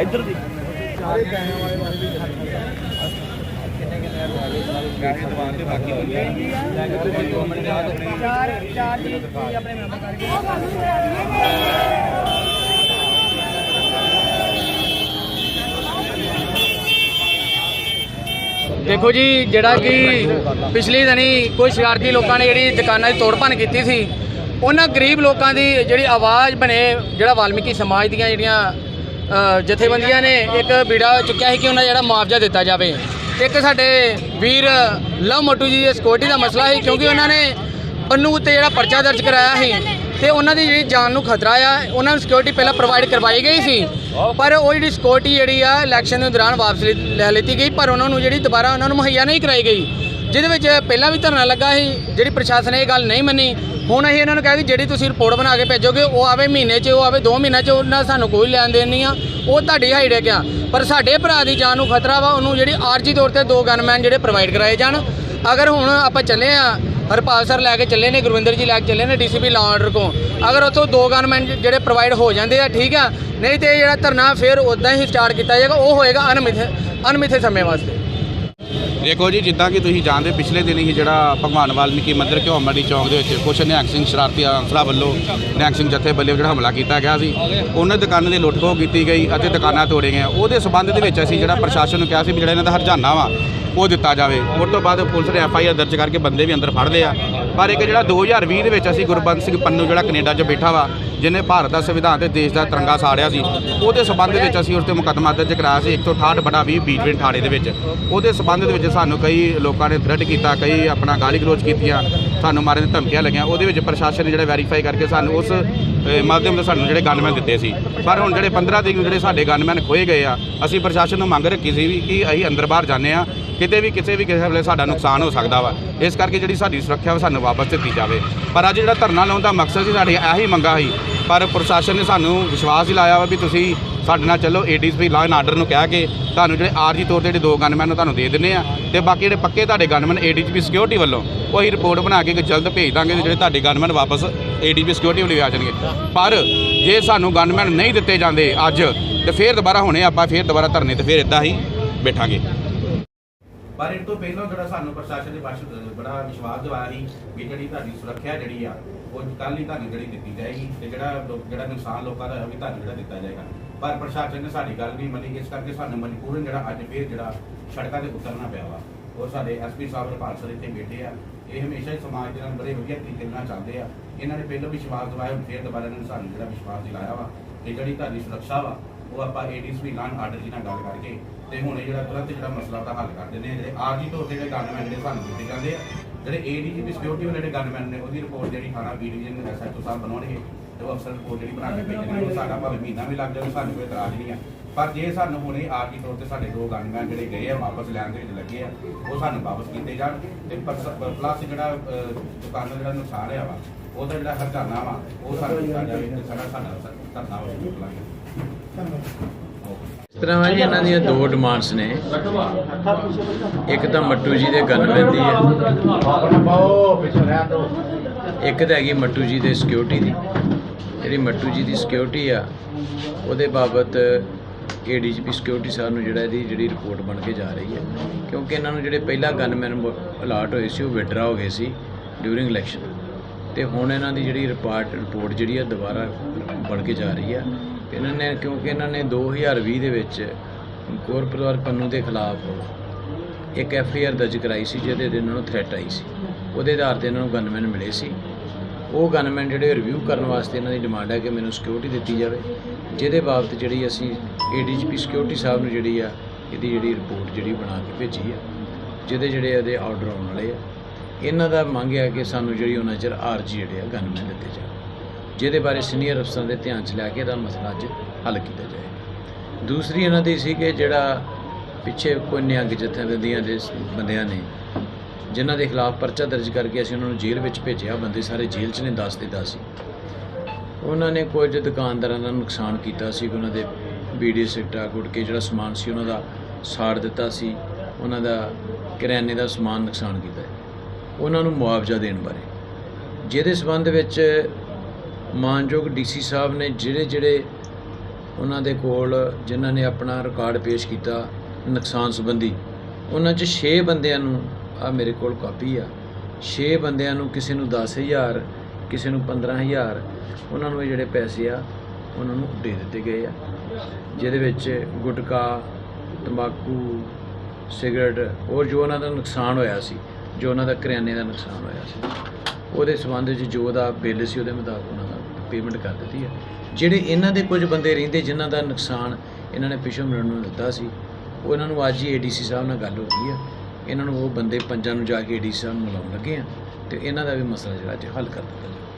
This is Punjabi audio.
ਇੱਧਰ ਦੀ। ਦੇਖੋ ਜੀ, ਜਿਹੜਾ ਕਿ ਪਿਛਲੀ ਦਿਨੀ ਕੋਈ ਸ਼ਰਾਰਤੀ ਲੋਕਾਂ ਨੇ ਜਿਹੜੀ ਦੁਕਾਨਾਂ ਦੀ ਤੋੜਪਣ ਕੀਤੀ ਸੀ, ਉਹਨਾਂ ਗਰੀਬ ਲੋਕਾਂ ਦੀ ਜਿਹੜੀ ਆਵਾਜ਼ ਬਣੇ ਜਿਹੜਾ ਵਾਲਮੀਕੀ ਸਮਾਜ ਦੀਆਂ ਜਿਹੜੀਆਂ ਜਥੇਬੰਦੀਆਂ ਨੇ ਇੱਕ ਬੀੜਾ ਚੁੱਕਿਆ ਸੀ ਕਿ ਉਹਨਾਂ ਜਿਹੜਾ ਮੁਆਵਜ਼ਾ ਦਿੱਤਾ ਜਾਵੇ। ਇੱਕ ਸਾਡੇ ਵੀਰ ਲਵ ਮੋਟੂ ਜੀ ਦੀ ਸਿਕਿਉਰਿਟੀ ਦਾ ਮਸਲਾ ਸੀ ਕਿਉਂਕਿ ਉਹਨਾਂ ਨੇ ਪੰਨੂ ਉੱਤੇ ਜਿਹੜਾ ਪਰਚਾ ਦਰਜ ਕਰਾਇਆ ਸੀ ਤੇ ਉਹਨਾਂ ਦੀ ਜਿਹੜੀ ਜਾਨ ਨੂੰ ਖਤਰਾ ਆ, ਉਹਨਾਂ ਨੂੰ ਸਿਕਿਉਰਿਟੀ ਪਹਿਲਾਂ ਪ੍ਰੋਵਾਈਡ ਕਰਵਾਈ ਗਈ ਸੀ। ਪਰ ਉਹ ਜਿਹੜੀ ਸਿਕਿਉਰਿਟੀ ਜਿਹੜੀ ਆ ਇਲੈਕਸ਼ਨ ਦੇ ਦੌਰਾਨ ਵਾਪਸ ਲਿ- ਲੈ ਲਿੱਤੀ ਗਈ, ਪਰ ਉਹਨਾਂ ਨੂੰ ਜਿਹੜੀ ਦੁਬਾਰਾ ਉਹਨਾਂ ਨੂੰ ਮੁਹੱਈਆ ਨਹੀਂ ਕਰਾਈ ਗਈ। ਜਿਹਦੇ ਵਿੱਚ ਪਹਿਲਾਂ ਵੀ ਧਰਨਾ ਲੱਗਾ ਸੀ, ਜਿਹੜੀ ਪ੍ਰਸ਼ਾਸਨ ਨੇ ਇਹ ਗੱਲ ਨਹੀਂ ਮੰਨੀ ਹੁਣ ਅਸੀਂ ਇਹਨਾਂ ਨੂੰ ਕਿਹਾ ਕਿ ਜਿਹੜੀ ਤੁਸੀਂ ਰਿਪੋਰਟ ਬਣਾ ਕੇ ਭੇਜੋਗੇ, ਉਹ ਆਵੇ ਮਹੀਨੇ 'ਚ, ਉਹ ਆਵੇ 2 ਮਹੀਨੇ 'ਚ, ਉਹਨਾਂ ਸਾਨੂੰ ਕੋਈ ਲੈਣ ਦੇਣ ਨਹੀਂ ਆ। ਉਹ ਤੁਹਾਡੀ ਹਾਈਡੈਕ ਆ। ਪਰ ਸਾਡੇ ਭਰਾ ਦੀ ਜਾਨ ਨੂੰ ਖਤਰਾ ਵਾ, ਉਹਨੂੰ ਜਿਹੜੀ ਆਰਜੀ ਤੌਰ ਤੇ ਦੋ ਗਨਮੈਨ ਜਿਹੜੇ ਪ੍ਰੋਵਾਈਡ ਕਰਾਏ ਜਾਣ। ਅਗਰ ਹੁਣ ਆਪਾਂ ਚੱਲੇ ਆ, ਹਰਪਾਲ ਸਰ ਲੈ ਕੇ ਚੱਲੇ ਨੇ, ਗੁਰਵਿੰਦਰ ਜੀ ਲੈ ਕੇ ਚੱਲੇ ਨੇ ਡੀਸੀਪੀ ਲਾਅ ਆਰਡਰ ਕੋ ਅਗਰ ਉੱਥੋਂ ਦੋ ਗਨਮੈਨ ਜਿਹੜੇ ਪ੍ਰੋਵਾਈਡ ਹੋ ਜਾਂਦੇ ਆ, ਠੀਕ ਆ। ਨਹੀਂ ਤੇ ਇਹ ਜਿਹੜਾ ਧਰਨਾ ਫਿਰ ਉਦਾਂ ਹੀ ਸਟਾਰਟ ਕੀਤਾ ਜਾਏਗਾ, ਉਹ ਹੋਏਗਾ ਅਨਮਿਥੇ ਅਨਮਿਥੇ ਸਮੇਂ ਵਾਸਤੇ। ਦੇਖੋ ਜੀ, ਜਿੱਦਾਂ ਕਿ ਤੁਸੀਂ ਜਾਣਦੇ ਪਿਛਲੇ ਦਿਨ ਹੀ ਜਿਹੜਾ ਭਗਵਾਨ ਵਾਲਮੀਕੀ ਮੰਦਿਰ ਘਿਓਮੜੀ ਚੌਂਕ ਦੇ ਵਿੱਚ ਕੁਛ ਨਿਹੰਗ ਸਿੰਘ ਸ਼ਰਾਰਤੀ ਅਨਸਰਾਂ ਵੱਲੋਂ ਨਿਹੰਗ ਸਿੰਘ ਜਥੇ ਵੱਲੋਂ ਜਿਹੜਾ ਹਮਲਾ ਕੀਤਾ ਗਿਆ ਸੀ। ਉਹਨਾਂ ਦੁਕਾਨਾਂ ਦੀ ਲੁੱਟ-ਖੋਹ ਕੀਤੀ ਗਈ ਅਤੇ ਦੁਕਾਨਾਂ ਤੋੜੇ ਗਈਆਂ। ਉਹਦੇ ਸਬੰਧ ਦੇ ਵਿੱਚ ਅਸੀਂ ਜਿਹੜਾ ਪ੍ਰਸ਼ਾਸਨ ਨੂੰ ਕਿਹਾ ਸੀ ਵੀ ਜਿਹੜਾ ਇਹਨਾਂ ਦਾ ਹਰਜਾਨਾ ਵਾ, ਉਹ ਦਿੱਤਾ ਜਾਵੇ। ਉਸ ਤੋਂ ਬਾਅਦ ਪੁਲਿਸ ਨੇ ਐਫ ਆਈ ਆਰ ਦਰਜ ਕਰਕੇ ਬੰਦੇ ਵੀ ਅੰਦਰ ਫੜ ਲਏ ਆ। ਪਰ ਇੱਕ ਜਿਹੜਾ 2020 ਦੇ ਵਿੱਚ ਅਸੀਂ ਗੁਰਬੰਦ ਸਿੰਘ ਪੰਨੂ ਜਿਹੜਾ ਕੈਨੇਡਾ 'ਚ ਬੈਠਾ ਵਾ, ਜਿਹਨੇ ਭਾਰਤ ਦਾ ਸੰਵਿਧਾਨ ਤੇ ਦੇਸ਼ ਦਾ ਤਿਰੰਗਾ ਸਾੜਿਆ ਸੀ, ਉਹਦੇ ਸਬੰਧ ਵਿੱਚ ਅਸੀਂ ਉਸ ਤੇ ਮੁਕੱਦਮਾ ਦਰਜ ਕਰਾਇਆ ਸੀ 168 ਬਟਾ 20 ਬੀਜਵਿੰਡ ਥਾਣੇ ਦੇ ਵਿੱਚ। ਉਹਦੇ ਸਬੰਧ ਦੇ ਵਿੱਚ ਸਾਨੂੰ ਕਈ ਲੋਕਾਂ ਨੇ ਥ੍ਰੈਟ ਕੀਤਾ, ਕਈ ਆਪਣਾ ਗਾਲੀ ਗਲੋਚ ਕੀਤੀਆਂ, ਸਾਨੂੰ ਮਾਰਨ ਦੀ ਧਮਕੀਆਂ ਲੱਗੀਆਂ। ਉਹਦੇ ਵਿੱਚ ਪ੍ਰਸ਼ਾਸਨ ਨੇ ਜਿਹੜਾ ਵੈਰੀਫਾਈ ਕਰਕੇ ਸਾਨੂੰ ਉਸ ਮਾਧਿਅਮ ਤੋਂ ਸਾਨੂੰ ਜਿਹੜੇ ਗਨਮੈਨ ਦਿੱਤੇ ਸੀ। ਪਰ ਹੁਣ ਜਿਹੜੇ 15 ਤਰੀਕ ਨੂੰ ਜਿਹੜੇ ਸਾਡੇ ਗਨਮੈਨ ਖੋਏ ਗਏ ਆ, ਅਸੀਂ ਪ੍ਰਸ਼ਾਸਨ ਨੂੰ ਮੰਗ ਰੱਖੀ ਸੀ ਵੀ ਕਿ ਅਸੀਂ ਅੰਦਰ ਬਾਹਰ ਜਾਂਦੇ ਆ ਕਿਤੇ ਵੀ, ਕਿਸੇ ਵੀ ਕਿਸੇ ਵੇਲੇ ਸਾਡਾ ਨੁਕਸਾਨ ਹੋ ਸਕਦਾ ਵਾ। ਇਸ ਕਰਕੇ ਜਿਹੜੀ ਸਾਡੀ ਸੁਰੱਖਿਆ ਵਾ ਸਾਨੂੰ ਵਾਪਸ ਦਿੱਤੀ ਜਾਵੇ। ਪਰ ਅੱਜ ਜਿਹੜਾ ਧਰਨਾ ਲਾਉਣ ਦਾ ਮਕਸਦ ਸੀ, ਸਾਡੀ ਇਹੀ ਮੰਗਾ ਸੀ। ਪਰ ਪ੍ਰਸ਼ਾਸਨ ਨੇ ਸਾਨੂੰ ਵਿਸ਼ਵਾਸ ਦਿਲਾਇਆ ਵਾ ਵੀ ਤੁਸੀਂ ਸਾਡੇ ਨਾਲ ਚੱਲੋ ਏਡੀਸਪੀ ਲਾਅ ਐਂਡ ਆਰਡਰ ਨੂੰ ਕਹਿ ਕੇ ਤੁਹਾਨੂੰ ਜਿਹੜੇ ਆਰਜੀ ਤੌਰ ਤੇ ਜਿਹੜੇ ਦੋ ਗਨਮੈਨ ਤੁਹਾਨੂੰ ਦੇ ਦਿੰਨੇ ਆ। ਤੇ ਬਾਕੀ ਜਿਹੜੇ ਪੱਕੇ ਤੁਹਾਡੇ ਗਨਮੈਨ ਏਡੀਜੀਪੀ ਸਿਕਿਉਰਿਟੀ ਵੱਲੋਂ, ਉਹੀ ਰਿਪੋਰਟ ਬਣਾ ਕੇ ਜਲਦ ਭੇਜ ਦਾਂਗੇ ਤੇ ਜਿਹੜੇ ਤੁਹਾਡੇ ਗਨਮੈਨ ਵਾਪਸ ਏਡੀਜੀਪੀ ਸਿਕਿਉਰਿਟੀ ਵੱਲ ਵੀ ਆ ਜਾਣਗੇ। ਪਰ ਜੇ ਸਾਨੂੰ ਗਨਮੈਨ ਨਹੀਂ ਦਿੱਤੇ ਜਾਂਦੇ ਅੱਜ, ਤੇ ਫੇਰ ਦੁਬਾਰਾ ਹੁਣੇ ਆਪਾਂ ਫੇਰ ਦੁਬਾਰਾ ਧਰਨੇ ਤੇ ਫੇਰ ਇਦਾਂ ਹੀ ਬੈਠਾਂਗੇ। ਪਰ ਇਹ ਤੋਂ ਪਹਿਲਾਂ ਜਿਹੜਾ ਸਾਨੂੰ ਪ੍ਰਸ਼ਾਸਨ ਦੇ ਪਾਸ ਬੜਾ ਵਿਸ਼ਵਾਸ ਦਿਵਾਇਆ ਸੀ ਵੀ ਜਿਹੜੀ ਤੁਹਾਡੀ ਸੁਰੱਖਿਆ ਜਿਹੜੀ ਆ, ਉਹ ਕੱਲ ਹੀ ਤੁਹਾਨੂੰ ਜਿਹੜੀ ਦਿੱਤੀ ਜਾਏਗੀ ਤੇ ਜਿਹੜਾ ਜਿਹੜਾ ਨੁਕਸਾਨ ਲੋਕਾਂ ਦਾ ਹੋਇਆ ਵੀ ਤੁਹਾਨੂੰ ਜਿਹੜਾ ਦਿੱਤਾ ਜਾਏਗਾ। ਪਰ ਪ੍ਰਸ਼ਾਸਨ ਨੇ ਸਾਡੀ ਗੱਲ ਨਹੀਂ ਮੰਨੀ, ਇਸ ਕਰਕੇ ਸਾਨੂੰ ਮਜਬੂਰਨ ਜਿਹੜਾ ਅੱਜ ਫੇਰ ਜਿਹੜਾ ਸੜਕਾਂ ਤੇ ਉਤਰਨਾ ਪਿਆ ਵਾ। ਉਹ ਸਾਡੇ ਐਸਪੀ ਸਾਹਿਬ ਰਪਾਲ ਸਰ ਇੱਥੇ ਬੈਠੇ ਆ। ਇਹ ਹਮੇਸ਼ਾ ਹੀ ਸਮਾਜ ਦੇ ਨਾਲ ਬੜੇ ਵਧੀਆ ਤਰੀਕੇ ਨਾਲ ਚੱਲਦੇ ਆ। ਇਹਨਾਂ ਨੇ ਪਹਿਲਾਂ ਵਿਸ਼ਵਾਸ ਦਿਵਾਇਆ, ਹੁਣ ਫੇਰ ਦੁਬਾਰਾ ਇਹਨਾਂ ਨੇ ਸਾਨੂੰ ਜਿਹੜਾ ਵਿਸ਼ਵਾਸ ਦਿਲਾਇਆ ਵਾ ਤੇ ਜਿਹੜੀ ਤੁਹਾਡੀ ਸੁਰੱਖਿਆ ਵਾ ਉਹ ਆਪਾਂ ਏਡੀਸਪੀ ਲਾਨ ਆਰਡਰ ਜੀ ਨਾਲ ਗੱਲ ਕਰਕੇ ਤੇ ਹੁਣ ਇਹ ਜਿਹੜਾ ਤੁਰੰਤ ਜਿਹੜਾ ਮਸਲਾ ਦਾ ਹੱਲ ਕਰ ਦਿੰਦੇ ਆ ਜਿਹੜੇ ਆਰਜੀ ਤੌਰ ਤੇ ਜਿਹੜੇ ਗਨਮੈਨ ਜਿਹੜੇ ਸਾਨੂੰ ਦਿੱਤੇ ਜਾਂਦੇ ਆ, ਜਿਹੜੇ ਏਡੀਜੀਪੀ ਸਿਕਿਉਰਿਟੀ ਵਾਲੇ ਜਿਹੜੇ ਗਨਮੈਨ ਨੇ, ਉਹਦੀ ਰਿਪੋਰਟ ਜਿਹੜੀ ਥਾਣਾ ਬੀ ਡਿਵੀਜ਼ਨ ਦੇ ਐਸਐਚਓ ਸਾਹਿਬ ਬਣਾਉਣਗੇ ਤੇ ਉਹ ਅਫਸਰ ਰਿਪੋਰਟ ਜਿਹੜੀ ਬਣਾ ਕੇ ਭੇਜਣਗੇ, ਉਹ ਸਾਡਾ ਭਾਵੇਂ ਮਹੀਨਾ ਵੀ ਲੱਗ ਜਾਵੇ, ਸਾਨੂੰ ਕੋਈ ਇਤਰਾਜ਼ ਨਹੀਂ ਆ। ਪਰ ਜੇ ਸਾਨੂੰ ਹੁਣੇ ਆਰਜੀ ਤੌਰ ਤੇ ਸਾਡੇ ਦੋ ਗਨਮੈਨ ਜਿਹੜੇ ਗਏ ਆ, ਵਾਪਸ ਲੈਣ ਦੇ ਵਿੱਚ ਲੱਗੇ ਆ, ਉਹ ਸਾਨੂੰ ਵਾਪਸ ਕੀਤੇ ਜਾਣ ਤੇ ਪਲੱਸ ਜਿਹੜਾ ਦੁਕਾਨ ਦਾ ਜਿਹੜਾ ਨੁਕਸਾਨ ਹੋਇਆ ਵਾ, ਉਹਦਾ ਜਿਹੜਾ ਹਰਜਾਨਾ ਵਾ, ਉਹ ਸਾਨੂੰ ਦਿੱਤਾ ਜਾਵੇ ਤੇ ਸਾਡਾ ਸਾਡਾ ਧਰਨਾ ਹੋ ਜਾਵੇ। ਇਸ ਤਰ੍ਹਾਂ ਹੈ ਜੀ, ਇਹਨਾਂ ਦੀਆਂ ਦੋ ਡਿਮਾਂਡਸ ਨੇ। ਇੱਕ ਤਾਂ ਮੱਟੂ ਜੀ ਦੇ ਗਨਮੈਨ ਦੀ ਹੈ। ਇੱਕ ਤਾਂ ਹੈਗੀ ਮੱਟੂ ਜੀ ਦੇ ਸਿਕਿਉਰਿਟੀ ਦੀ। ਜਿਹੜੀ ਮੱਟੂ ਜੀ ਦੀ ਸਿਕਿਉਰਿਟੀ ਆ, ਉਹਦੇ ਬਾਬਤ ਏਡੀਜੀਪੀ ਸਿਕਿਉਰਿਟੀ ਸਾਹਿਬ ਨੂੰ ਜਿਹੜਾ ਇਹਦੀ ਜਿਹੜੀ ਰਿਪੋਰਟ ਬਣ ਕੇ ਜਾ ਰਹੀ ਹੈ। ਕਿਉਂਕਿ ਇਹਨਾਂ ਨੂੰ ਜਿਹੜੇ ਪਹਿਲਾ ਗਨਮੈਨ ਅਲਾਟ ਹੋਏ ਸੀ, ਉਹ ਵਿਡਰਾ ਹੋ ਗਏ ਸੀ ਡਿਊਰਿੰਗ ਇਲੈਕਸ਼ਨ ਤੇ ਹੁਣ ਇਹਨਾਂ ਦੀ ਜਿਹੜੀ ਰਿਪੋਰਟ ਰਿਪੋਰਟ ਜਿਹੜੀ ਆ, ਦੁਬਾਰਾ ਬਣ ਕੇ ਜਾ ਰਹੀ ਆ। ਤੇ ਇਹਨਾਂ ਨੇ, ਕਿਉਂਕਿ ਇਹਨਾਂ ਨੇ 2020 ਦੇ ਵਿੱਚ ਗੌਰ ਪਰਿਵਾਰ ਪੰਨੂ ਦੇ ਖਿਲਾਫ ਇੱਕ ਐਫ ਆਈ ਆਰ ਦਰਜ ਕਰਾਈ ਸੀ, ਜਿਹਦੇ ਤੇ ਇਹਨਾਂ ਨੂੰ ਥ੍ਰੈਟ ਆਈ ਸੀ। ਉਹਦੇ ਆਧਾਰ ਤੇ ਇਹਨਾਂ ਨੂੰ ਗਨਮੈਨ ਮਿਲੇ ਸੀ। ਉਹ ਗਨਮੈਨ ਜਿਹੜੇ ਰਿਵਿਊ ਕਰਨ ਵਾਸਤੇ ਇਹਨਾਂ ਦੀ ਡਿਮਾਂਡ ਹੈ ਕਿ ਮੈਨੂੰ ਸਿਕਿਉਰਿਟੀ ਦਿੱਤੀ ਜਾਵੇ, ਜਿਹਦੇ ਬਾਬਤ ਜਿਹੜੀ ਅਸੀਂ ਏਡੀਜੀਪੀ ਸਿਕਿਉਰਿਟੀ ਸਾਹਿਬ ਨੂੰ ਜਿਹੜੀ ਆ, ਇਹਦੀ ਜਿਹੜੀ ਰਿਪੋਰਟ ਜਿਹੜੀ ਬਣਾ ਕੇ ਭੇਜੀ ਆ, ਜਿਹਦੇ ਜਿਹੜੇ ਇਹਦੇ ਆਰਡਰ ਆਉਣ ਵਾਲੇ ਆ। ਇਹਨਾਂ ਦਾ ਮੰਗ ਹੈ ਕਿ ਸਾਨੂੰ ਜਿਹੜੀ ਉਹਨਾਂ ਚਿਰ ਆਰਜੀ ਜਿਹੜੇ ਆ ਗਨਮੈਨ ਦਿੱਤੇ ਜਾਣ। ਜਿਹਦੇ ਬਾਰੇ ਸੀਨੀਅਰ ਅਫਸਰਾਂ ਦੇ ਧਿਆਨ 'ਚ ਲੈ ਕੇ ਇਹਦਾ ਮਸਲਾ ਅੱਜ ਹੱਲ ਕੀਤਾ ਜਾਏ। ਦੂਸਰੀ ਇਹਨਾਂ ਦੀ ਸੀ ਕਿ ਜਿਹੜਾ ਪਿੱਛੇ ਕੋਈ ਨਿਹੰਗ ਜਥੇਬੰਦੀਆਂ ਦੇ ਬੰਦਿਆਂ ਨੇ, ਜਿਨ੍ਹਾਂ ਦੇ ਖਿਲਾਫ ਪਰਚਾ ਦਰਜ ਕਰਕੇ ਅਸੀਂ ਉਹਨਾਂ ਨੂੰ ਜੇਲ੍ਹ ਵਿੱਚ ਭੇਜਿਆ, ਬੰਦੇ ਸਾਰੇ ਜੇਲ੍ਹ 'ਚ ਨੇ, ਦੱਸ ਦਿੱਤਾ ਸੀ। ਉਹਨਾਂ ਨੇ ਕੁਝ ਦੁਕਾਨਦਾਰਾਂ ਦਾ ਨੁਕਸਾਨ ਕੀਤਾ ਸੀ ਉਹਨਾਂ ਦੇ ਬੀੜੀ ਸਿੱਟਾ ਗੁਟਕੇ ਜਿਹੜਾ ਸਮਾਨ ਸੀ ਉਹਨਾਂ ਦਾ ਸਾੜ ਦਿੱਤਾ ਸੀ, ਉਹਨਾਂ ਦਾ ਕਰਿਆਨੇ ਦਾ ਸਮਾਨ ਨੁਕਸਾਨ ਕੀਤਾ। ਉਹਨਾਂ ਨੂੰ ਮੁਆਵਜ਼ਾ ਦੇਣ ਬਾਰੇ। ਜਿਹਦੇ ਸਬੰਧ ਵਿੱਚ ਮਾਨਯੋਗ ਡੀਸੀ ਸਾਹਿਬ ਨੇ ਜਿਹੜੇ ਜਿਹੜੇ ਉਹਨਾਂ ਦੇ ਕੋਲ ਜਿਨ੍ਹਾਂ ਨੇ ਆਪਣਾ ਰਿਕਾਰਡ ਪੇਸ਼ ਕੀਤਾ ਨੁਕਸਾਨ ਸੰਬੰਧੀ, ਉਹਨਾਂ 'ਚ 6 ਬੰਦਿਆਂ ਨੂੰ ਆ ਮੇਰੇ ਕੋਲ ਕਾਪੀ ਆ। 6 ਬੰਦਿਆਂ ਨੂੰ ਕਿਸੇ ਨੂੰ 10000 ਕਿਸੇ ਨੂੰ 15000 ਉਹਨਾਂ ਨੂੰ ਇਹ ਜਿਹੜੇ ਪੈਸੇ ਆ, ਉਹਨਾਂ ਨੂੰ ਦੇ ਦਿੱਤੇ ਗਏ ਆ, ਜਿਹਦੇ ਵਿੱਚ ਗੁਟਕਾ, ਤੰਬਾਕੂ, ਸਿਗਰਟ, ਔਰ ਜੋ ਉਹਨਾਂ ਦਾ ਨੁਕਸਾਨ ਹੋਇਆ ਸੀ, ਜੋ ਉਹਨਾਂ ਦਾ ਕਰਿਆਨੇ ਦਾ ਨੁਕਸਾਨ ਹੋਇਆ ਸੀ, ਉਹਦੇ ਸੰਬੰਧ ਵਿੱਚ ਜੋ ਉਹਦਾ ਬਿੱਲ ਸੀ ਉਹਦੇ ਮੁਤਾਬਕ ਪੇਮੈਂਟ ਕਰ ਦਿੱਤੀ ਹੈ। ਜਿਹੜੇ ਇਹਨਾਂ ਦੇ ਕੁਝ ਬੰਦੇ ਰਹਿੰਦੇ ਜਿਨ੍ਹਾਂ ਦਾ ਨੁਕਸਾਨ ਇਹਨਾਂ ਨੇ ਪਿਛੋਂ ਮਿਲਣ ਨੂੰ ਦਿੱਤਾ ਸੀ, ਉਹ ਇਹਨਾਂ ਨੂੰ ਅੱਜ ਹੀ ਏਡੀਸੀ ਸਾਹਿਬ ਨਾਲ ਗੱਲ ਹੋ ਗਈ ਹੈ। ਇਹਨਾਂ ਨੂੰ ਉਹ ਬੰਦੇ ਪੰਜਾਂ ਨੂੰ ਜਾ ਕੇ ਏਡੀਸੀ ਸਾਹਿਬ ਨੂੰ ਮਿਲਾਉਣ ਲੱਗੇ ਆ ਤੇ ਇਹਨਾਂ ਦਾ ਵੀ ਮਸਲਾ ਜਿਹੜਾ ਅੱਜ ਹੱਲ ਕਰ ਦਿੱਤਾ ਜਾਊਗਾ